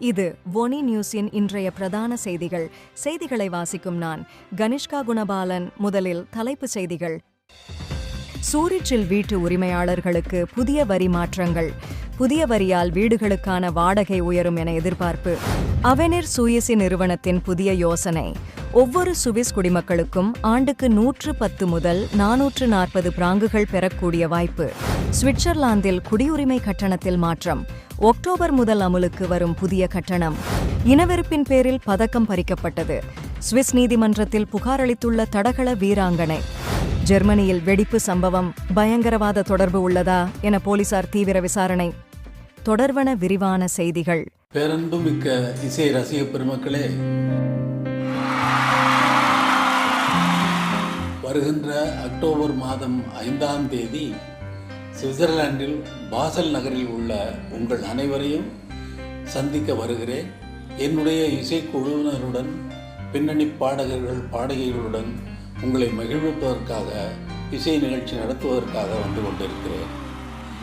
இது ஒனி நியூஸின் இன்றைய பிரதான செய்திகள். செய்திகளை வாசிக்கும் நான் கனிஷ்கா குணபாலன். முதலில் தலைப்புச் செய்திகள். சூரிச்சில் வீட்டு உரிமையாளர்களுக்கு புதிய வரி மாற்றங்கள். புதிய வரியால் வீடுகளுக்கான வாடகை உயரும் என எதிர்பார்ப்பு. அவெனிர் சூயசி நிறுவனத்தின் புதிய யோசனை. ஒவ்வொரு சுவிஸ் குடிமக்களுக்கும் ஆண்டுக்கு நூற்று பத்து முதல் நானூற்று நாற்பது பிராங்குகள் பெறக்கூடிய வாய்ப்பு. சுவிட்சர்லாந்தில் குடியுரிமை கட்டணத்தில் மாற்றம். ஒக்டோபர் முதல் அமலுக்கு வரும் புதிய கட்டணம். இனவெறுப்பின் பேரில் பதக்கம் பறிக்கப்பட்டது. சுவிஸ் நீதிமன்றத்தில் புகார் அளித்துள்ள தடகள வீராங்கனை. ஜெர்மனியில் வெடிப்பு சம்பவம் பயங்கரவாத தொடர்பு உள்ளதா என போலீசார் தீவிர விசாரணை. தொடர்வன விரிவான செய்திகள். பேரன்புமிக்க இசை ரசிக பெருமக்களே. வருகின்ற அக்டோபர் மாதம் ஐந்தாம் தேதி சுவிட்சர்லாண்டில் பாசல் நகரில் உள்ள உங்கள் அனைவரையும் சந்திக்க வருகிறேன். என்னுடைய இசைக்குழுவினருடன் பின்னணி பாடகர்கள் பாடகிகளுடன் உங்களை மகிழ்விப்பதற்காக இசை நிகழ்ச்சி நடத்துவதற்காக வந்து கொண்டிருக்கிறேன்.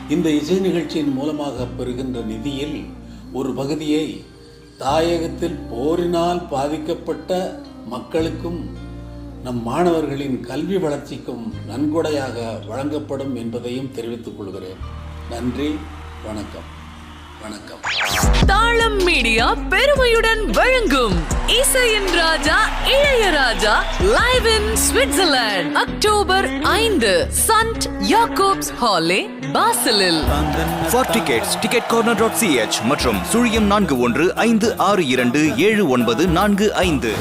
இந்த இசை நிகழ்ச்சியின் மூலமாக பெறுகின்ற நிதியில் ஒரு பகுதியை தாயகத்தில் போரினால் பாதிக்கப்பட்ட மக்களுக்கும் நம் மாணவர்களின் கல்வி வளர்ச்சிக்கும் நன்கொடையாக வழங்கப்படும் என்பதையும் தெரிவித்துக் கொள்கிறேன். நன்றி வணக்கம். வணக்கம். தாளம் மீடியா பெருமையுடன் வழங்கும் இசையின் ராஜா Ilaiyaraaja live in Switzerland October ஐந்து Sankt Jakobshalle பாசலில். For tickets ticket corner dot CH மற்றும் சுழியம் நான்கு ஒன்று ஐந்து ஆறு இரண்டு ஏழு ஒன்பது நான்கு ஐந்து.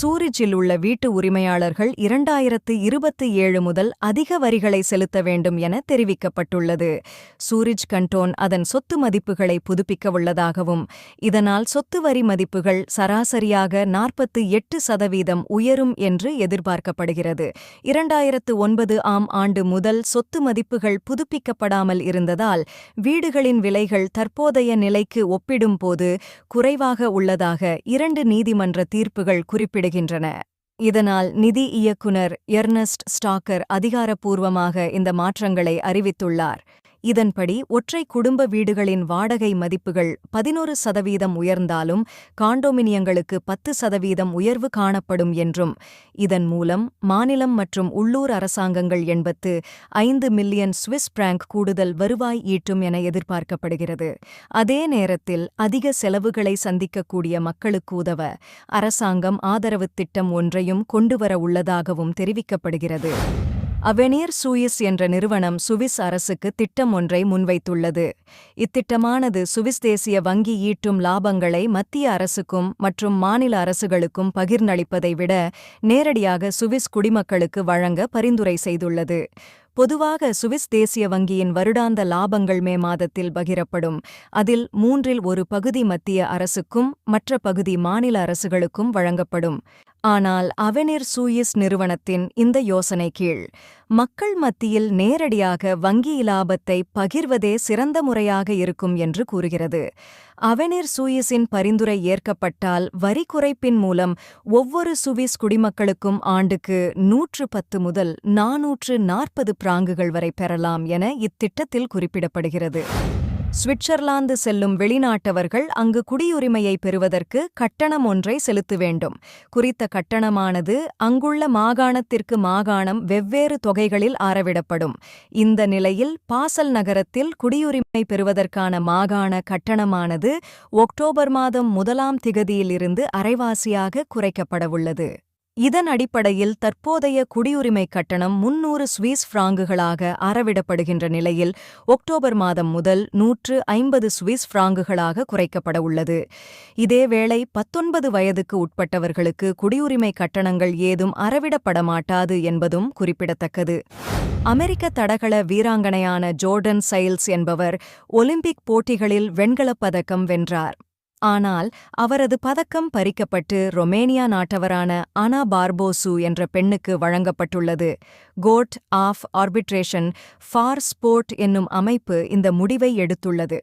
சூரிச்சில் உள்ள வீட்டு உரிமையாளர்கள் இரண்டாயிரத்து இருபத்தி ஏழு முதல் அதிக வரிகளை செலுத்த வேண்டும் என தெரிவிக்கப்பட்டுள்ளது. சூரிஜ் கண்டோன் அதன் சொத்து மதிப்புகளை புதுப்பிக்க உள்ளதாகவும் இதனால் சொத்து வரி மதிப்புகள் சராசரியாக நாற்பத்து எட்டு சதவீதம் உயரும் என்று எதிர்பார்க்கப்படுகிறது. இரண்டாயிரத்து ஒன்பது ஆம் ஆண்டு முதல் சொத்து மதிப்புகள் புதுப்பிக்கப்படாமல் இருந்ததால் வீடுகளின் விலைகள் தற்போதைய நிலைக்கு ஒப்பிடும்போது குறைவாக உள்ளதாக இரண்டு நீதிமன்ற தீர்ப்புகள் குறிப்பிடுகின்றன இதனால் நிதி இயக்குனர் எர்னஸ்ட் ஸ்டாக்கர் அதிகாரப்பூர்வமாக இந்த மாற்றங்களை அறிவித்துள்ளார். இதன்படி ஒற்றை குடும்ப வீடுகளின் வாடகை மதிப்புகள் பதினோரு சதவீதம் உயர்ந்தாலும் காண்டோமினியங்களுக்கு பத்து சதவீதம் உயர்வு காணப்படும் என்றும் இதன் மூலம் மாநிலம் மற்றும் உள்ளூர் அரசாங்கங்கள் எண்பத்து ஐந்து மில்லியன் சுவிஸ் பிராங்க் கூடுதல் வருவாய் ஈட்டும் என எதிர்பார்க்கப்படுகிறது. அதே நேரத்தில் அதிக செலவுகளை சந்திக்கக்கூடிய மக்களுக்கு உதவ அரசாங்கம் ஆதரவுத் திட்டம் ஒன்றையும் கொண்டுவர உள்ளதாகவும் தெரிவிக்கப்படுகிறது. அவெனியர் சூயிஸ் என்ற நிறுவனம் சுவிஸ் அரசுக்கு திட்டம் ஒன்றை முன்வைத்துள்ளது. இத்திட்டமானது சுவிஸ் தேசிய வங்கி ஈட்டும் லாபங்களை மத்திய அரசுக்கும் மற்றும் மாநில அரசுகளுக்கும் பகிர்ந்தளிப்பதை விட நேரடியாக சுவிஸ் குடிமக்களுக்கு வழங்க பரிந்துரை செய்துள்ளது. பொதுவாக சுவிஸ் தேசிய வங்கியின் வருடாந்த லாபங்கள் மே மாதத்தில் பகிரப்படும். அதில் மூன்றில் ஒரு பகுதி மத்திய அரசுக்கும் மற்ற பகுதி மாநில அரசுகளுக்கும் வழங்கப்படும். ஆனால் அவெனிர் சூயிஸ் நிறுவனத்தின் இந்த யோசனை கீழ் மக்கள் மத்தியில் நேரடியாக வங்கி இலாபத்தை பகிர்வதே சிறந்த முறையாக இருக்கும் என்று கூறுகிறது. அவெனிர் சூயிஸின் பரிந்துரை ஏற்கப்பட்டால் வரி குறைப்பின் மூலம் ஒவ்வொரு சுவிஸ் குடிமக்களுக்கும் ஆண்டுக்கு நூற்று பத்து முதல் நாநூற்று நாற்பது பிராங்குகள் வரை பெறலாம் என இத்திட்டத்தில் குறிப்பிடப்படுகிறது. சுவிட்சர்லாந்து செல்லும் வெளிநாட்டவர்கள் அங்கு குடியுரிமையை பெறுவதற்கு கட்டணம் ஒன்றை செலுத்த வேண்டும். குறித்த கட்டணமானது அங்குள்ள மாகாணத்திற்கு மாகாணம் வெவ்வேறு தொகைகளில் ஆரவிடப்படும் இந்த நிலையில் பாசல் நகரத்தில் குடியுரிமை பெறுவதற்கான மாகாண கட்டணமானது ஒக்டோபர் மாதம் முதலாம் திகதியிலிருந்து அரைவாசியாக குறைக்கப்படவுள்ளது. இதன் அடிப்படையில் தற்போதைய குடியுரிமை கட்டணம் முன்னூறு ஸ்வீஸ் பிராங்குகளாக அறவிடப்படுகின்ற நிலையில் ஒக்டோபர் மாதம் முதல் நூற்று ஐம்பது ஸ்வீஸ் பிராங்குகளாக குறைக்கப்பட உள்ளது. இதேவேளை பத்தொன்பது வயதுக்கு உட்பட்டவர்களுக்கு குடியுரிமை கட்டணங்கள் ஏதும் அறவிடப்பட மாட்டாது என்பதும் குறிப்பிடத்தக்கது. அமெரிக்க தடகள வீராங்கனையான ஜோர்டன் சைல்ஸ் என்பவர் ஒலிம்பிக் போட்டிகளில் வெண்கலப் பதக்கம் வென்றார். ஆனால் அவரது பதக்கம் பறிக்கப்பட்டு ரொமேனியா நாட்டவரான அனா பார்போசு என்ற பெண்ணுக்கு வழங்கப்பட்டுள்ளது. Court of arbitration for sport என்னும் அமைப்பு இந்த முடிவை எடுத்துள்ளது.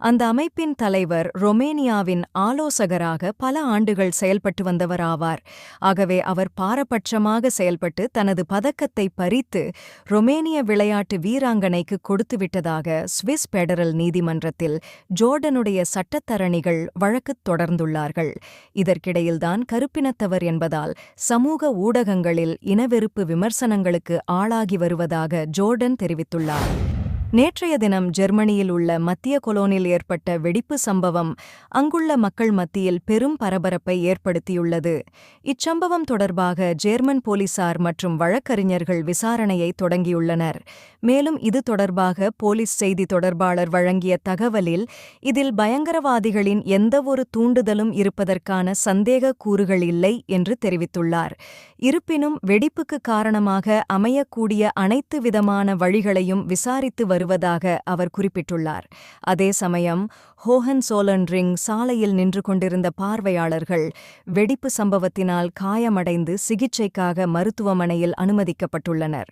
அந்த அமைப்பின் தலைவர் ரொமேனியாவின் ஆலோசகராக பல ஆண்டுகள் செயல்பட்டு வந்தவர் ஆவார் ஆகவே அவர் பாரபட்சமாக செயல்பட்டு தனது பதக்கத்தை பறித்து ரொமேனிய விளையாட்டு வீராங்கனைக்கு கொடுத்துவிட்டதாக சுவிஸ் பெடரல் நீதிமன்றத்தில் ஜோர்டனுடைய சட்டத்தரணிகள் வழக்குத் தொடர்ந்துள்ளார்கள். இதற்கிடையில்தான் கருப்பினத்தவர் என்பதால் சமூக ஊடகங்களில் இனவெறுப்பு விமர்சனங்களுக்கு ஆளாகி வருவதாக ஜோர்டன் தெரிவித்துள்ளார். நேற்றைய தினம் ஜெர்மனியில் உள்ள மத்திய கொலோனில் ஏற்பட்ட வெடிப்பு சம்பவம் அங்குள்ள மக்கள் மத்தியில் பெரும் பரபரப்பை ஏற்படுத்தியுள்ளது. இச்சம்பவம் தொடர்பாக ஜேர்மன் போலீசார் மற்றும் வழக்கறிஞர்கள் விசாரணையை தொடங்கியுள்ளனர். மேலும் இது தொடர்பாக போலீஸ் செய்தி தொடர்பாளர் வழங்கிய தகவலில் இதில் பயங்கரவாதிகளின் எந்தவொரு தூண்டுதலும் இருப்பதற்கான சந்தேக கூறுகள் இல்லை என்று தெரிவித்துள்ளார். இருப்பினும் வெடிப்புக்கு காரணமாக அமையக்கூடிய அனைத்து விதமான வழிகளையும் விசாரித்து வரும் வருவதாக அவர் குறிப்பிட்டுள்ளார். அதே சமயம் ஹோஹன் சோலன் ரிங் சாலையில் நின்று கொண்டிருந்த பார்வையாளர்கள் வெடிப்பு சம்பவத்தினால் காயமடைந்து சிகிச்சைக்காக மருத்துவமனையில் அனுமதிக்கப்பட்டுள்ளனர்.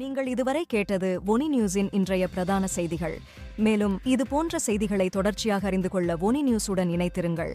நீங்கள் இதுவரை கேட்டது ஒனி நியூஸின் இன்றைய பிரதான செய்திகள். மேலும் இது போன்ற செய்திகளை தொடர்ச்சியாக அறிந்து கொள்ள ஒனி நியூஸுடன் இணைத்திருங்கள்